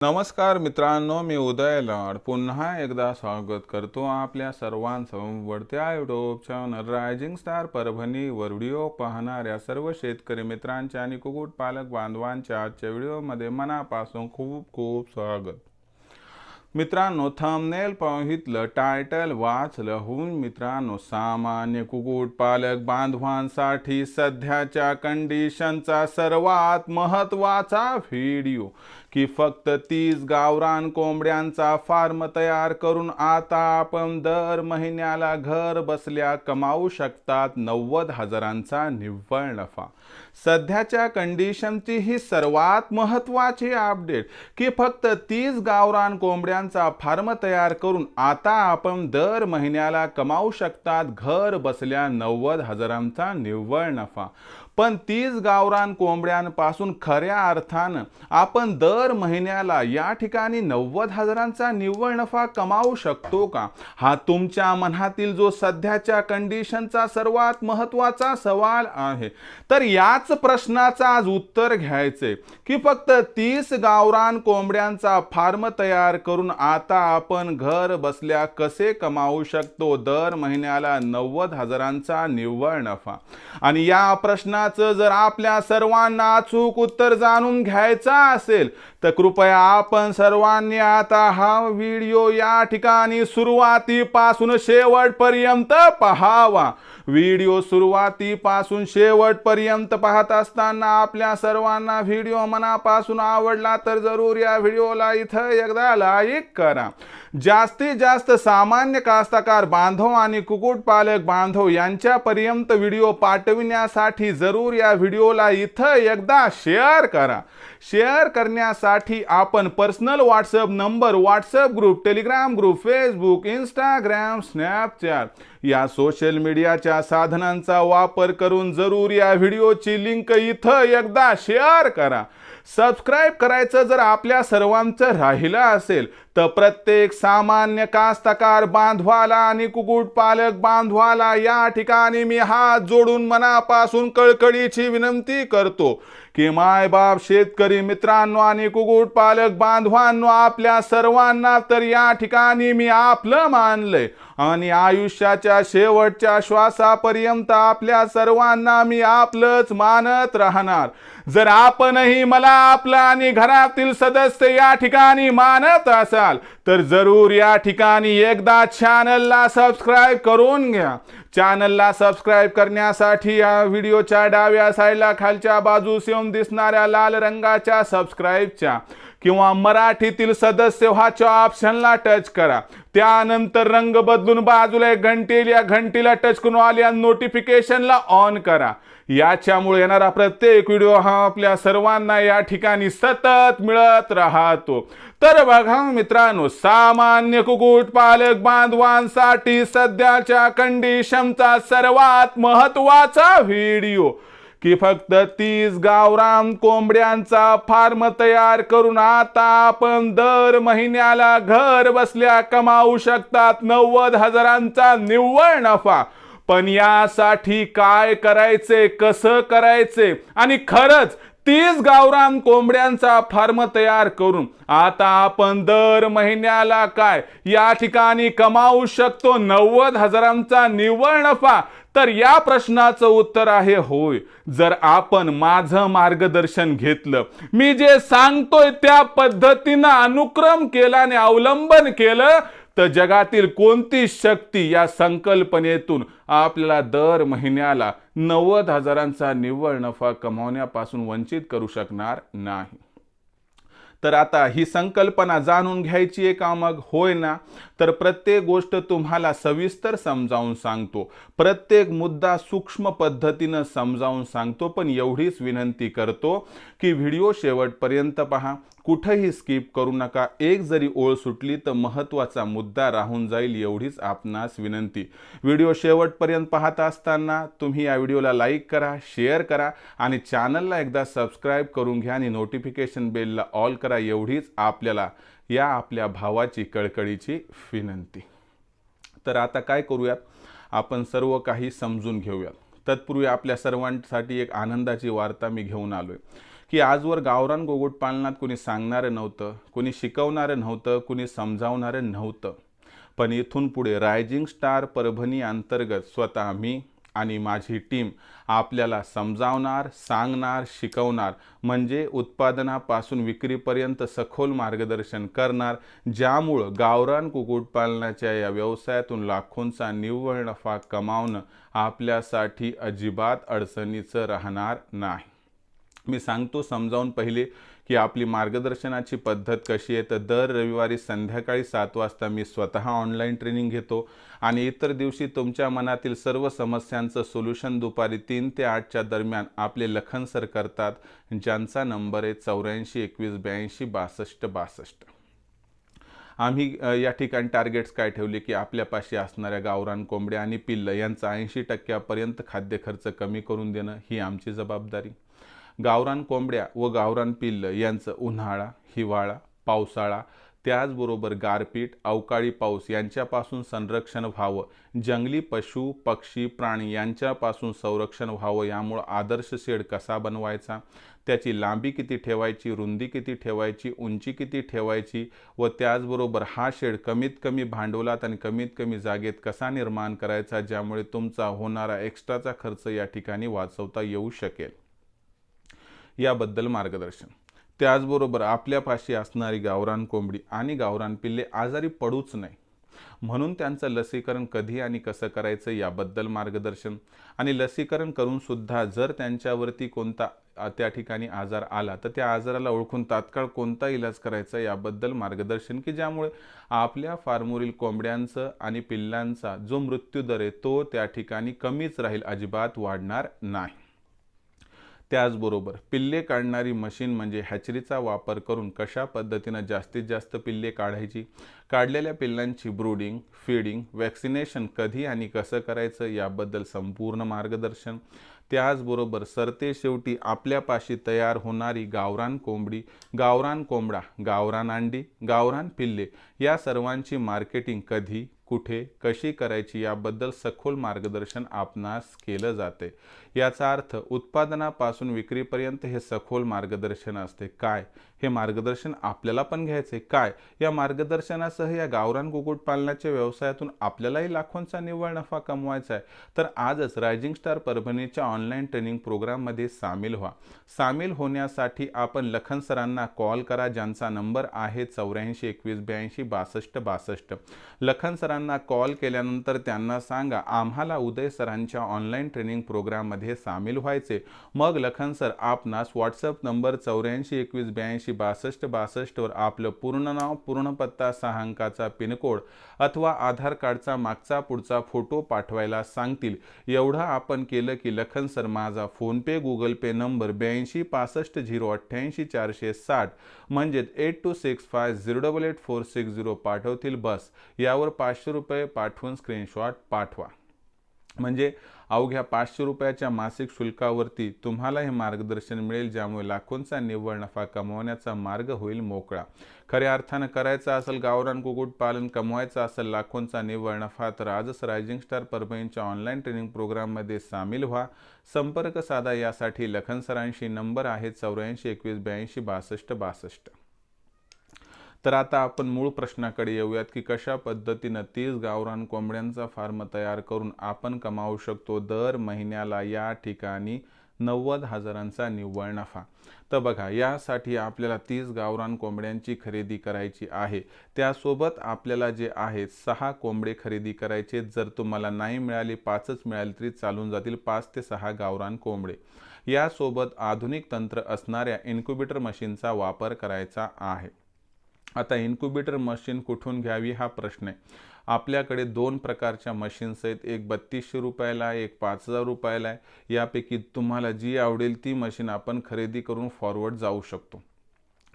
नमस्कार मित्रांनो मी उदय लाड. पुन्हा एकदा स्वागत करतो आपल्या सर्वांसमवडत्या युट्यूब चॅनल रायझिंग स्टार परभणीवर व्हिडिओ पाहणाऱ्या सर्व शेतकरी मित्रांच्या आणि कुक्कुटपालक बांधवांच्या आजच्या व्हिडिओमध्ये मनापासून खूप खूप स्वागत. मित्रांनो थंबनेल पाहितलं टायटल वाचलं होऊन मित्रांनो सामान्य कुक्कुटपालक बांधवांसाठी सध्याच्या कंडिशनचा सर्वात महत्त्वाचा व्हिडिओ की फक्त तीस गावरान कोंबड्यांचा फार्म तयार करून आता आपण दर महिन्याला घर बसल्या कमावू शकतात नव्वद हजारांचा निव्वळ नफा. सध्याच्या कंडिशनची ही सर्वात महत्त्वाची अपडेट की फक्त तीस गावरान कोंबड्यांचा फार्म तयार करून आता आपण दर महिन्याला कमावू शकतात घर बसल्या नव्वद हजारांचा निव्वळ नफा. पण तीस गावरान कोंबड्यांपासून खऱ्या अर्थानं आपण दर महिन्याला या ठिकाणी नव्वद हजारांचा निव्वळ नफा कमावू शकतो का? हा तुमच्या मनातील जो सध्याच्या कंडिशनचा सर्वात महत्त्वाचा सवाल आहे. तर याच प्रश्नाचं आज उत्तर घ्यायचे की फक्त तीस गावरान कोंबड्यांचा फार्म तयार करून आता आपण घर बसल्या कसे कमावू शकतो दर महिन्याला नव्वद हजारांचा निव्वळ नफा? आणि या प्रश्नाचं जर आपल्या सर्वांना अचूक उत्तर जाणून घ्यायचं असेल तर कृपया आपण सर्वांनी आता हा व्हिडिओ या ठिकाणी सुरुवातीपासून शेवटपर्यंत पहावा. व्हिडिओ सुरुवातीपासून शेवटपर्यंत पाहत असताना आपल्या सर्वांना व्हिडिओ मनापासून आवडला तर जरूर या व्हिडिओला इथं एकदा लाईक करा. जास्तीत जास्त सामान्य कास्तकार बांधव आणि कुक्कुटपालक बांधव यांच्यापर्यंत व्हिडिओ पाठविण्यासाठी जरूर या व्हिडिओला इथं एकदा शेअर करा शेअर करण्यासाठी आपण personal WhatsApp number WhatsApp group Telegram group Facebook Instagram Snapchat या सोशल मीडियाच्या साधनांचा वापर करून जरूर या व्हिडिओची लिंक इथं एकदा शेअर करा सबस्क्राईब करायचं जर आपल्या सर्वांचं राहिलं असेल तर प्रत्येक सामान्य कास्तकार बांधवाला आणि कुक्कुटपालक बांधवाला या ठिकाणी मी हात जोडून मनापासून कळकळीची विनंती करतो की मायबाप शेतकरी मित्रांनो आणि कुक्कुटपालक बांधवांनो आपल्या सर्वांना तर या ठिकाणी मी आपलं मानलंय आणि आयुष्याच्या शेवटच्या श्वासापर्यंत आपल्या सर्वांना मी आपलंच मानत राहणार. जर आपणही मला आपलं आणि घरातील सदस्य या ठिकाणी मानत असाल तर जरूर या ठिकाणी एकदा चॅनलला सबस्क्राईब करून घ्या. चॅनलला सबस्क्राईब करण्यासाठी या व्हिडिओच्या डाव्या साईडला खालच्या बाजूस येऊन दिसणाऱ्या लाल रंगाच्या सबस्क्राईबच्या किंवा मराठीतील सदस्य व्हाच्या ऑप्शनला टच करा. त्यानंतर रंग बदलून बाजूला एक घंटी या घंटीला टच करून आल्या नोटिफिकेशनला ऑन करा. याच्यामुळे येणारा प्रत्येक व्हिडिओ हा आपल्या सर्वांना या ठिकाणी सतत मिळत राहतो. तर बघा मित्रांनो सामान्य कुक्कुटपालक बांधवांसाठी सध्याच्या कंडिशनचा सर्वात महत्त्वाचा व्हिडिओ की फक्त तीस गावराम कोंबड्यांचा फार्म तयार करून आता आपण दर महिन्याला घर बसल्या कमावू शकतात नव्वद हजारांचा निव्वळ नफा. पण यासाठी काय करायचे कसं करायचे? आणि खरंच तीस गावरान कोंबड्यांचा फार्म तयार करून आता आपण दर महिन्याला काय? या ठिकाणी कमावू शकतो नव्वद हजारांचा निव्वळ नफा. तर या प्रश्नाचं उत्तर आहे होय. जर आपण माझं मार्गदर्शन घेतलं मी जे सांगतोय त्या पद्धतीनं अनुक्रम केल्याने आणि अवलंबन केलं तर जगातील कोणती शक्ती या संकल्पनेतून आपल्याला दर महिन्याला नव्वद हजारांचा निव्वळ नफा कमावण्यापासून वंचित करू शकणार नाही? तर आता ही संकल्पना जाणून घ्यायची आहे का मग? होय ना? तर प्रत्येक गोष्ट तुम्हाला सविस्तर समजावून सांगतो. प्रत्येक मुद्दा सूक्ष्म पद्धतीनं समजावून सांगतो पण एवढीच विनंती करतो की व्हिडिओ शेवटपर्यंत पहा. कुठंही स्किप करू नका. एक जरी ओळ सुटली तर महत्त्वाचा मुद्दा राहून जाईल एवढीच आपणास विनंती. व्हिडिओ शेवटपर्यंत पाहत असताना तुम्ही या व्हिडिओला लाईक करा शेअर करा आणि चॅनलला एकदा सबस्क्राईब करून घ्या आणि नोटिफिकेशन बेलला ऑल करा एवढीच आपल्याला या आपल्या भावाची कळकळीची विनंती. तर आता काय करूयात? आपण सर्व काही समजून घेऊयात. तत्पूर्वी आपल्या सर्वांसाठी एक आनंदाची वार्ता मी घेऊन आलोय. की आजवर गावरान गोगोटपालनात कुणी सांगणारं नव्हतं कुणी शिकवणारं नव्हतं कुणी समजावणारं नव्हतं. पण इथून पुढे रायझिंग स्टार परभणी अंतर्गत स्वतः मी आणि माझी टीम आपल्याला समजावणार सांगणार शिकवणार म्हणजे उत्पादनापासून विक्रीपर्यंत सखोल मार्गदर्शन करणार ज्यामुळं गावरान कुक्कुटपालनाच्या या व्यवसायातून लाखोंचा निव्वळ नफा कमावणं आपल्यासाठी अजिबात अडचणीचं राहणार नाही. मी सांगतो समजावून पहिले की आपली मार्गदर्शनाची पद्धत कशी आहे. तर दर रविवारी संध्याकाळी सात वाजता मी स्वतः ऑनलाईन ट्रेनिंग घेतो आणि इतर दिवशी तुमच्या मनातील सर्व समस्यांचं सोल्युशन दुपारी तीन ते आठच्या दरम्यान आपले लखन सर करतात ज्यांचा नंबर आहे चौऱ्याऐंशी एकवीस ब्याऐंशी बासष्ट बासष्ट. आम्ही या ठिकाणी टार्गेट्स काय ठेवले की आपल्यापाशी असणाऱ्या गावरान कोंबड्या आणि पिल्लं यांचा ऐंशी टक्क्यापर्यंत खाद्य खर्च कमी करून देणं ही आमची जबाबदारी. गावरान कोंबड्या व गावरान पिल्ल यांचं उन्हाळा हिवाळा पावसाळा त्याचबरोबर गारपीट अवकाळी पाऊस यांच्यापासून संरक्षण व्हावं. जंगली पशु पक्षी प्राणी यांच्यापासून संरक्षण व्हावं यामुळं आदर्श शेड कसा बनवायचा? त्याची लांबी किती ठेवायची? रुंदी किती ठेवायची? उंची किती ठेवायची? व त्याचबरोबर हा शेड कमीत कमी भांडवलात आणि कमीत कमी जागेत कसा निर्माण करायचा? ज्यामुळे तुमचा होणारा एक्स्ट्राचा खर्च या ठिकाणी वाचवता येऊ शकेल. याबद्दल मार्गदर्शन. त्याचबरोबर आपल्यापाशी असणारी गावरान कोंबडी आणि गावरान पिल्ले आजारी पडूच नाही म्हणून त्यांचं लसीकरण कधी आणि कसं करायचं याबद्दल मार्गदर्शन आणि लसीकरण करूनसुद्धा जर त्यांच्यावरती कोणता त्या ठिकाणी आजार आला तर त्या आजाराला ओळखून तात्काळ कोणता इलाज करायचा याबद्दल मार्गदर्शन की ज्यामुळे आपल्या फार्मवरील कोंबड्यांचं आणि पिल्लांचा जो मृत्यूदर आहे तो त्या ठिकाणी कमीच राहील अजिबात वाढणार नाही. त्याचबरोबर पिल्ले काढणारी मशीन म्हणजे हॅचरीचा वापर करून कशा पद्धतीनं जास्तीत जास्त पिल्ले काढायची? काढलेल्या पिल्लांची ब्रूडिंग फीडिंग वॅक्सिनेशन कधी आणि कसं करायचं याबद्दल संपूर्ण मार्गदर्शन. त्याचबरोबर सरते शेवटी आपल्यापाशी तयार होणारी गावरान कोंबडी गावरान कोंबडा गावरान अंडी गावरान पिल्ले या सर्वांची मार्केटिंग कधी कुठे कशी करायची याबद्दल सखोल मार्गदर्शन आपणास केलं जाते. याचा अर्थ उत्पादनापासून विक्रीपर्यंत हे सखोल मार्गदर्शन असते. काय? हे मार्गदर्शन आपल्याला पण घ्यायचे. काय? या मार्गदर्शनासह या गावरान कुक्कुटपालनाच्या व्यवसायातून आपल्यालाही लाखोंचा निव्वळ नफा कमवायचा आहे. तर आजच रायझिंग स्टार परभणीच्या ऑनलाईन ट्रेनिंग प्रोग्राममध्ये सामील व्हा. सामील होण्यासाठी आपण लखन सरांना कॉल करा ज्यांचा नंबर आहे चौऱ्याऐंशी एकवीस ब्याऐंशी बासष्ट बासष्ट. लखन सरांना कॉल केल्यानंतर त्यांना सांगा आम्हाला उदय सरांच्या ऑनलाईन ट्रेनिंग प्रोग्राममध्ये सामील व्हायचे. मग लखन सर आपणास व्हॉट्सअप नंबर चौऱ्याऐंशी एकवीस ब्याऐंशी बासष्ट बासष्टवर आपलं पूर्ण नाव पूर्ण पत्ता सहा अंकाचा पिनकोड अथवा आधार कार्डचा मागचा पुढचा फोटो पाठवायला सांगतील. एवढं आपण केलं की लखन सर माझा फोनपे गुगल पे नंबर ब्याऐंशी पासष्ट झिरो अठ्ठ्याऐंशी चारशे साठ म्हणजेच eight two six five zero double eight four six zero पाठवतील बस. यावर पाचशे रुपये पाठवून स्क्रीनशॉट पाठवा. म्हणजे अवघ्या पाचशे रुपयाच्या मासिक शुल्कावरती तुम्हाला हे मार्गदर्शन मिळेल ज्यामुळे लाखोंचा निव्वळ नफा कमवण्याचा मार्ग होईल मोकळा. खऱ्या अर्थानं करायचा असेल गावरान पालन कमवायचा असेल लाखोंचा निव्वळ नफा तर आजच रायझिंग स्टार परभणीच्या ऑनलाईन ट्रेनिंग प्रोग्राममध्ये सामील व्हा. संपर्क साधा यासाठी लखन सरांशी नंबर आहे चौऱ्याऐंशी एकवीस ब्याऐंशी बासष्ट बासष्ट. तर आता आपण मूळ प्रश्नाकडे येऊयात की कशा पद्धतीनं तीस गावरान कोंबड्यांचा फार्म तयार करून आपण कमावू शकतो दर महिन्याला या ठिकाणी नव्वद हजारांचा निव्वळ नफा? तर बघा यासाठी आपल्याला तीस गावरान कोंबड्यांची खरेदी करायची आहे. त्यासोबत आपल्याला जे आहे सहा कोंबडे खरेदी करायचे. जर तुम्हाला नाही मिळाली पाचच मिळाली तरी चालून जातील पाच ते सहा गावरान कोंबडे. यासोबत आधुनिक तंत्र असणाऱ्या इन्क्युबेटर मशीनचा वापर करायचा आहे. आता इन्क्युबेटर मशीन कुठून घ्यावी हा प्रश्न आहे. आपल्याकडे दोन प्रकारच्या मशीन्स आहेत. एक बत्तीसशे रुपयाला आहे एक पाच हजार रुपयाला आहे. यापैकी तुम्हाला जी आवडेल ती मशीन आपण खरेदी करून फॉरवर्ड जाऊ शकतो.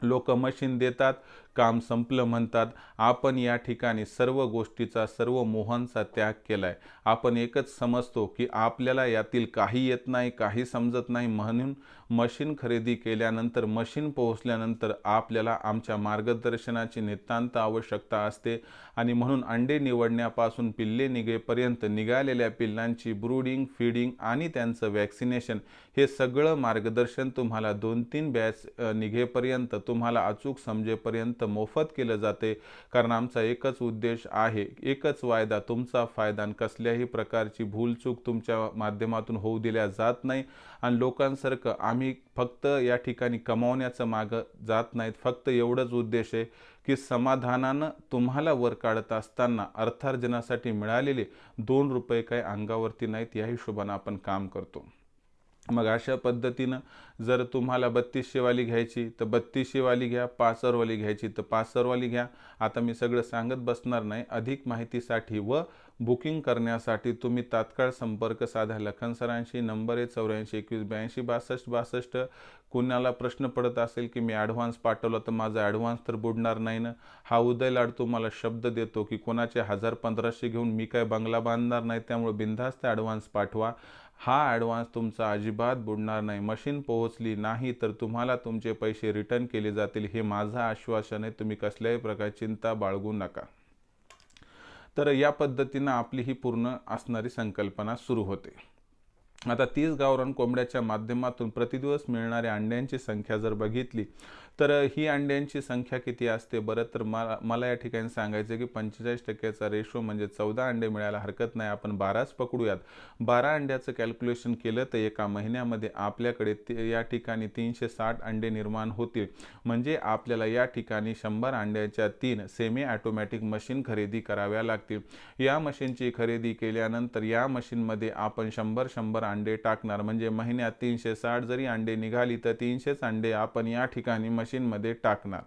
लोक मशीन देतात काम संपलं म्हणतात. आपण या ठिकाणी सर्व गोष्टीचा सर्व मोहांचा त्याग केलाय. आपण एकच समजतो की आपल्याला यातील काही येत नाही काही समजत नाही म्हणून मशीन खरेदी केल्यानंतर मशीन पोहोचल्यानंतर आपल्याला आमच्या मार्गदर्शनाची नितांत आवश्यकता असते आणि म्हणून अंडे निवडण्यापासून पिल्ले निघेपर्यंत निघालेल्या पिल्लांची ब्रूडिंग फीडिंग आणि त्यांचं वॅक्सिनेशन हे सगळं मार्गदर्शन तुम्हाला दोन तीन बॅच निघेपर्यंत तुम्हाला अचूक समजेपर्यंत मोफत केलं जाते. कारण आमचा एकच उद्देश आहे एकच वायदा तुमचा फायदा. आणि कसल्याही प्रकारची भूलचूक तुमच्या माध्यमातून होऊ दिल्या जात नाही. आणि लोकांसारखं आम्ही फक्त या ठिकाणी कमावण्याचं मागं जात नाहीत. फक्त एवढंच उद्देश आहे की समाधानानं तुम्हाला वर काढत असताना अर्थार्जनासाठी मिळालेले दोन रुपये काही अंगावरती नाहीत. या हिशोबानं आपण काम करतो. मग अशा पद्धतीनं जर तुम्हाला बत्तीसशेवाली घ्यायची तर बत्तीसशेवाली घ्या पासरवाली घ्यायची तर पासरवाली घ्या. आता मी सगळं सांगत बसणार नाही. अधिक माहितीसाठी व बुकिंग करण्यासाठी तुम्ही तात्काळ संपर्क साधा. लखन सरांशी नंबर आहे चौऱ्याऐंशी एकवीस ब्याऐंशी बासष्ट बासष्ट. कुणाला प्रश्न पडत असेल की मी ॲडव्हान्स पाठवला तर माझा ॲडव्हान्स तर बुडणार नाही ना. हा उदय लाड तुम्हाला शब्द देतो की कोणाचे हजार पंधराशे घेऊन मी काय बंगला बांधणार नाही त्यामुळे बिनधास्त ॲडव्हान्स पाठवा. हा ॲडव्हान्स तुमचा अजिबात बुडणार नाही. मशीन पोहोचली नाही तर तुम्हाला तुमचे पैसे रिटर्न केले जातील हे माझं आश्वासन आहे. तुम्ही कसल्याही प्रकारची चिंता बाळगू नका. तर या पद्धतीनं आपली ही पूर्ण असणारी संकल्पना सुरू होते. आता तीस गावरान कोंबड्याच्या माध्यमातून प्रतिदिवस मिळणाऱ्या अंड्यांची संख्या जर बघितली तर ही अंड्यांची संख्या किती असते? बरं तर मला मला या ठिकाणी सांगायचं की पंचेचाळीस टक्क्याचा रेशो म्हणजे चौदा अंडे मिळायला हरकत नाही. आपण बाराच पकडूयात. बारा अंड्याचं कॅल्क्युलेशन केलं तर एका महिन्यामध्ये आपल्याकडे या ठिकाणी तीनशे साठ अंडे निर्माण होतील. म्हणजे आपल्याला या ठिकाणी शंभर अंड्याच्या तीन सेमी ॲटोमॅटिक मशीन खरेदी कराव्या लागतील. या मशीनची खरेदी केल्यानंतर या मशीनमध्ये आपण शंभर शंभर अंडे टाकणार. म्हणजे महिन्यात तीनशे साठ जरी अंडे निघाली तर तीनशेच अंडे आपण या ठिकाणी मशीनमध्ये टाकणार.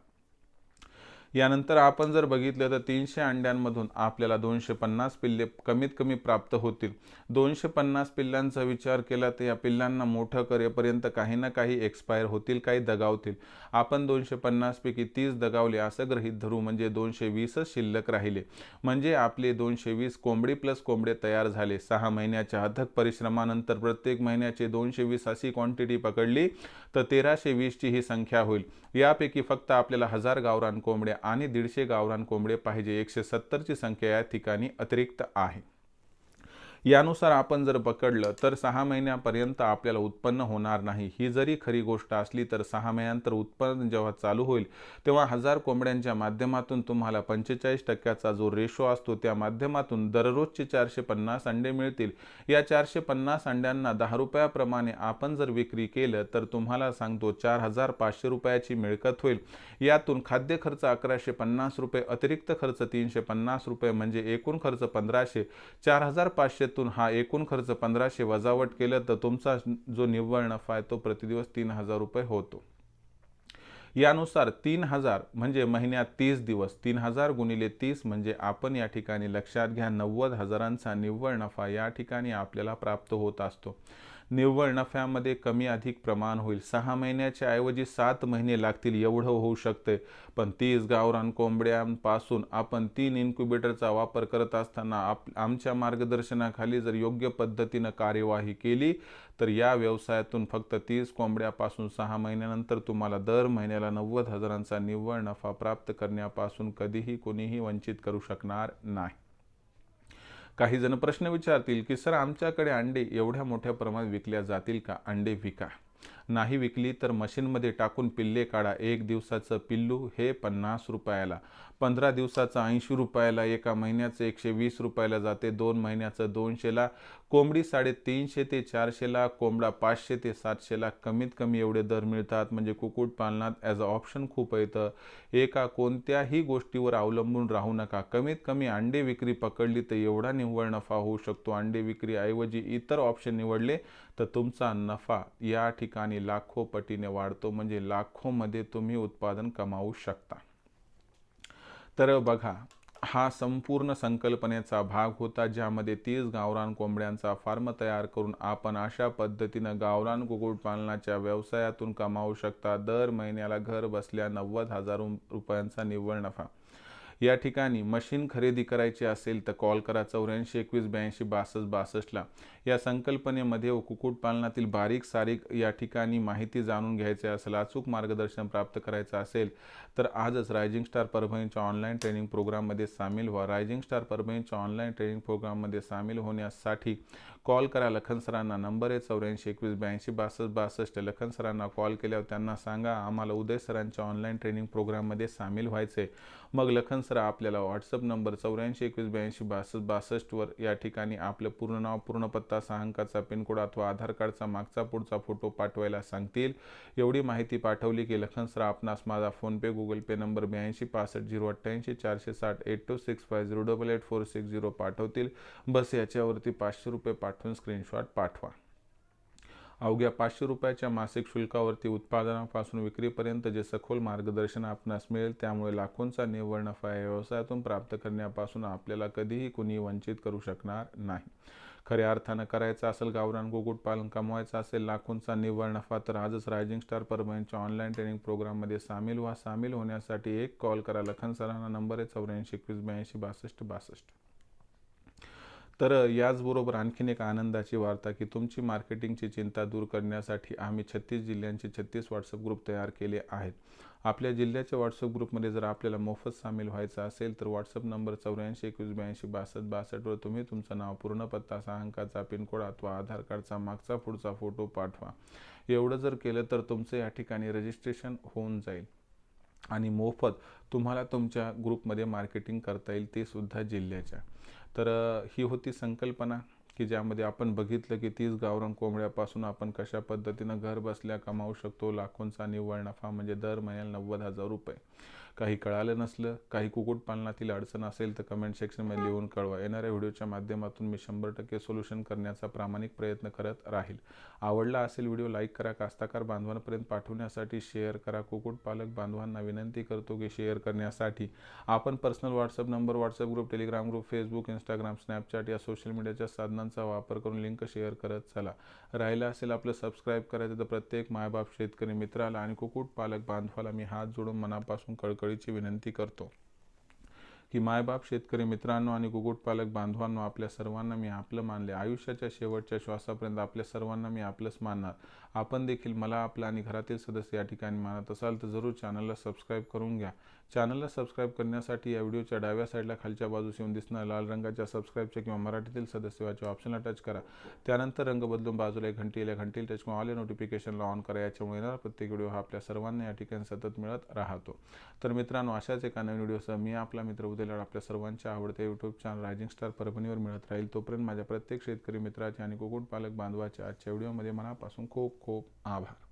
यानंतर आपण जर बघितलं तर तीनशे अंड्यांमधून आपल्याला दोनशे पन्नास पिल्ले कमीत कमी प्राप्त होतील. दोनशे पन्नास पिल्लांचा विचार केला तर या पिल्लांना मोठं करेपर्यंत काही ना काही एक्सपायर होतील काही दगावतील. आपण दोनशे पन्नासपैकी तीस दगावले असं गृहित धरू म्हणजे दोनशे वीसच शिल्लक राहिले. म्हणजे आपले दोनशे वीस कोंबडी प्लस कोंबडे तयार झाले. सहा महिन्याच्या अथक परिश्रमानंतर प्रत्येक महिन्याचे दोनशे वीस अशी क्वांटिटी पकडली तर तेराशे वीसची ही संख्या होईल. यापैकी फक्त आपल्याला हजार गावरान कोंबड्या आणि दीडशे गावरान कोंबडे पाहिजे. एकशे सत्तरची संख्या या ठिकाणी अतिरिक्त आहे. यानुसार आपण जर पकडलं तर सहा महिन्यापर्यंत आपल्याला उत्पन्न होणार नाही. ही जरी खरी गोष्ट असली तर सहा महिन्यानंतर उत्पन्न जेव्हा चालू होईल तेव्हा हजार कोंबड्यांच्या माध्यमातून तुम्हाला पंचेचाळीस टक्क्याचा जो रेशो असतो त्या माध्यमातून दररोजचे चारशे पन्नास अंडे मिळतील. या चारशे पन्नास अंड्यांना दहा रुपयाप्रमाणे आपण जर विक्री केलं तर तुम्हाला सांगतो चार हजार पाचशे रुपयाची मिळकत होईल. यातून खाद्य खर्च अकराशे पन्नास रुपये अतिरिक्त खर्च तीनशे पन्नास रुपये म्हणजे एकूण खर्च पंधराशे चार हजार पाचशे पाचशेतून हा एकूण खर्च पंधराशे वजावट केलं तर तुमचा जो निव्वळ नफा आहे तो प्रतिदिवस तीन हजार रुपये होतो. यानुसार तीन हजार म्हणजे महिन्यात तीस दिवस तीन हजार गुणिले तीस म्हणजे आपण या ठिकाणी लक्षात घ्या नव्वद हजारांचा निव्वळ नफा या ठिकाणी आपल्याला प्राप्त होत असतो. निव्वळ नफ्यामध्ये कमी अधिक प्रमाण होईल. सहा महिन्याच्या ऐवजी सात महिने लागतील एवढं होऊ शकते पण तीस गावरान कोंबड्यांपासून आपण तीन इन्क्युबेटरचा वापर करत असताना आप आमच्या मार्गदर्शनाखाली जर योग्य पद्धतीनं कार्यवाही केली तर या व्यवसायातून फक्त तीस कोंबड्यापासून सहा महिन्यानंतर तुम्हाला दर महिन्याला नव्वद हजारांचा निव्वळ नफा प्राप्त करण्यापासून कधीही कोणीही वंचित करू शकणार नाही. काही जण प्रश्न विचारतील की सर आमच्याकडे अंडे एवढ्या मोठ्या प्रमाणात विकल्या जातील का? अंडे विका. नाही विकली तर मशीनमध्ये टाकून पिल्ले काढा. एक दिवसाचं पिल्लू हे पन्नास रुपयाला. पंधरा दिवसाचं ऐंशी रुपयाला एका महिन्याचं एकशे वीस रुपयाला जाते दोन महिन्याचं दोनशेला कोंबडी साडेतीनशे ते चारशेला कोंबडा पाचशे ते सातशेला कमीत कमी एवढे दर मिळतात. म्हणजे कुक्कुटपालनात ॲज अ ऑप्शन खूप येतं एका कोणत्याही गोष्टीवर अवलंबून राहू नका. कमीत कमी अंडे विक्री पकडली तर एवढा निव्वळ नफा होऊ शकतो. अंडे विक्रीऐवजी इतर ऑप्शन निवडले तर तुमचा नफा या ठिकाणी लाखो पटीने वाढतो. म्हणजे लाखोमध्ये तुम्ही उत्पादन कमावू शकता. तर बघा हा संपूर्ण संकल्पनेचा भाग होता ज्यामध्ये तीस गावरान कोंबड्यांचा फार्म तयार करून आपण अशा पद्धतीनं गावरान कुक्कुटपालनाच्या व्यवसायातून कमावू शकता. दर महिन्याला घर बसल्या नव्वद हजार रुपयांचा निव्वळ नफा. या ठिकाणी मशीन खरेदी करायची असेल तर कॉल करा चौऱ्याऐंशी एकवीस ब्याऐंशी बासष्ट बासष्टला या संकल्पनेमध्ये व कुक्कुटपालनातील बारीक सारीक या ठिकाणी माहिती जाणून घ्यायची असेल अचूक मार्गदर्शन प्राप्त करायचं असेल तर आजच रायझिंग स्टार परभणीच्या ऑनलाईन ट्रेनिंग प्रोग्राममध्ये सामील व्हा. रायझिंग स्टार परभणीच्या ऑनलाईन ट्रेनिंग प्रोग्राममध्ये सामील होण्यासाठी कॉल करा लखन सरांना. नंबर आहे चौऱ्याऐंशी एकवीस ब्याऐंशी बासष्ट बासष्ट. लखन सरांना कॉल केल्यावर त्यांना सांगा आम्हाला उदय सरांच्या ऑनलाईन ट्रेनिंग प्रोग्राममध्ये सामील व्हायचे मग लखन सर आपल्याला व्हॉट्सअप नंबर चौऱ्याऐंशी एकवीस ब्याऐंशी बासष्ट बासष्टवर या ठिकाणी आपलं पूर्ण नाव पूर्ण पत्ता सहा अंकाचा पिनकोड अथवा आधार कार्डचा मागचा पुढचा फोटो पाठवायला सांगतील. एवढी माहिती पाठवली की लखन सर आपणास माझा फोनपे गुगल पे नंबर ब्याऐंशी पासष्ट झिरो अठ्ठ्याऐंशी चारशे साठ eight two six five zero double eight four six zero पाठवतील. बस याच्यावरती पाचशे रुपये पाठवून स्क्रीनशॉट पाठवा. अवघ्या पाचशे रुपयाच्या मासिक शुल्कावरती उत्पादनापासून विक्रीपर्यंत जे सखोल मार्गदर्शन आपणास मिळेल त्यामुळे लाखोंचा निव्वळ नफा या व्यवसायातून प्राप्त करण्यापासून आपल्याला कधीही कुणी वंचित करू शकणार नाही. खऱ्या अर्थानं करायचं असेल गावरान कुक्कुटपालन कमवायचं असेल लाखोंचा निव्वळ नफा तर आजच रायझिंग स्टार परभणीच्या ऑनलाईन ट्रेनिंग प्रोग्राममध्ये सामील व्हा. सामील होण्यासाठी एक कॉल करा. लखन सरांना नंबर आहे चौऱ्याऐंशी एकवीस ब्याऐंशी बासष्ट बासष्ट. तर याचबरोबर आणखीन एक आनंदाची वार्ता की तुमची मार्केटिंगची चिंता दूर करण्यासाठी आम्ही छत्तीस जिल्ह्यांचे छत्तीस व्हॉट्सअप ग्रुप तयार केले आहेत. आपल्या जिल्ह्याच्या व्हॉट्सअप ग्रुपमध्ये जर आपल्याला मोफत सामील व्हायचं असेल तर व्हॉट्सअप नंबर चौऱ्याऐंशी एकवीस ब्याऐंशी बासष्ट बासष्टवर तुम्ही तुमचं नाव पूर्ण पत्ता सहा अंकाचा पिनकोड अथवा आधार कार्डचा मागचा पुढचा फोटो पाठवा. एवढं जर केलं तर तुमचं या ठिकाणी रजिस्ट्रेशन होऊन जाईल. आणि मोफत तुम्हाला तुमच्या ग्रुपमध्ये मार्केटिंग करता येईल ते सुद्धा जिल्ह्याच्या. तर ही होती संकल्पना की ज्यामध्ये आपण बघितलं की तीस गावरान कोंबड्यापासून आपण कशा पद्धतीनं घर बसल्या कमावू शकतो. लाखोंचा निव्वळ नफा म्हणजे दर महिन्याला नव्वद हजार रुपये. काही कळालं नसलं काही कुक्कुटपालनातील अडचण असेल तर कमेंट सेक्शनमध्ये लिहून कळवा. येणाऱ्या व्हिडिओच्या माध्यमातून मी शंभर टक्के सोल्युशन करण्याचा प्रामाणिक प्रयत्न करत राहील. आवडला असेल व्हिडिओ लाईक करा. कास्ताकार बांधवांपर्यंत पाठवण्यासाठी शेअर करा. कुक्कुटपालक बांधवांना विनंती करतो की शेअर करण्यासाठी आपण personal WhatsApp number WhatsApp group Telegram group Facebook Instagram Snapchat या सोशल मीडियाच्या साधनांचा वापर करून लिंक शेअर करत चला. राहिलं असेल आपलं सबस्क्राईब करायचं तर प्रत्येक मायबाप शेतकरी मित्राला आणि कुक्कुटपालक बांधवाला मी हात जोडून मनापासून कळकळ कळकळीची विनंती करतो. की मायबाप शेतकरी मित्रांनो आणि कुक्कुटपालक बांधवांनो आपल्या सर्वांना मी आपलं मानले. आयुष्याच्या शेवटच्या श्वासापर्यंत आपल्या सर्वांना मी आपलंच मानणार. आपण देखील मला आपलं आणि घरातील सदस्य या ठिकाणी मानत असाल तर जरूर चॅनलला सबस्क्राईब करून घ्या. चॅनलला सबस्क्राईब करण्यासाठी या व्हिडिओच्या डाव्या साईडला खालच्या बाजूस येऊन दिसणार लाल रंगाच्या सबस्क्राईबच्या किंवा मराठीतील सदस्यवाच्या ऑप्शनला टच करा. त्यानंतर रंग बदलून बाजूला एक घंटी या टच किंवा ऑल नोटिफिकेशनला ऑन करा. याच्यामुळे येणारा प्रत्येक व्हिडिओ हा आपल्या सर्वांना या ठिकाणी सतत मिळत राहतो. तर मित्रांनो अशाच एका नवीन व्हिडिओसह मी आपला मित्र उद्याला आपल्या सर्वांच्या आवडत्या यूट्यूब चॅनल रायझिंग स्टार परभणीवर मिळत राहील. तोपर्यंत माझ्या प्रत्येक शेतकरी मित्राचे आणि कुक्कुटपालक बांधवाच्या आजच्या व्हिडिओमध्ये मनापासून खूप खूप आभार.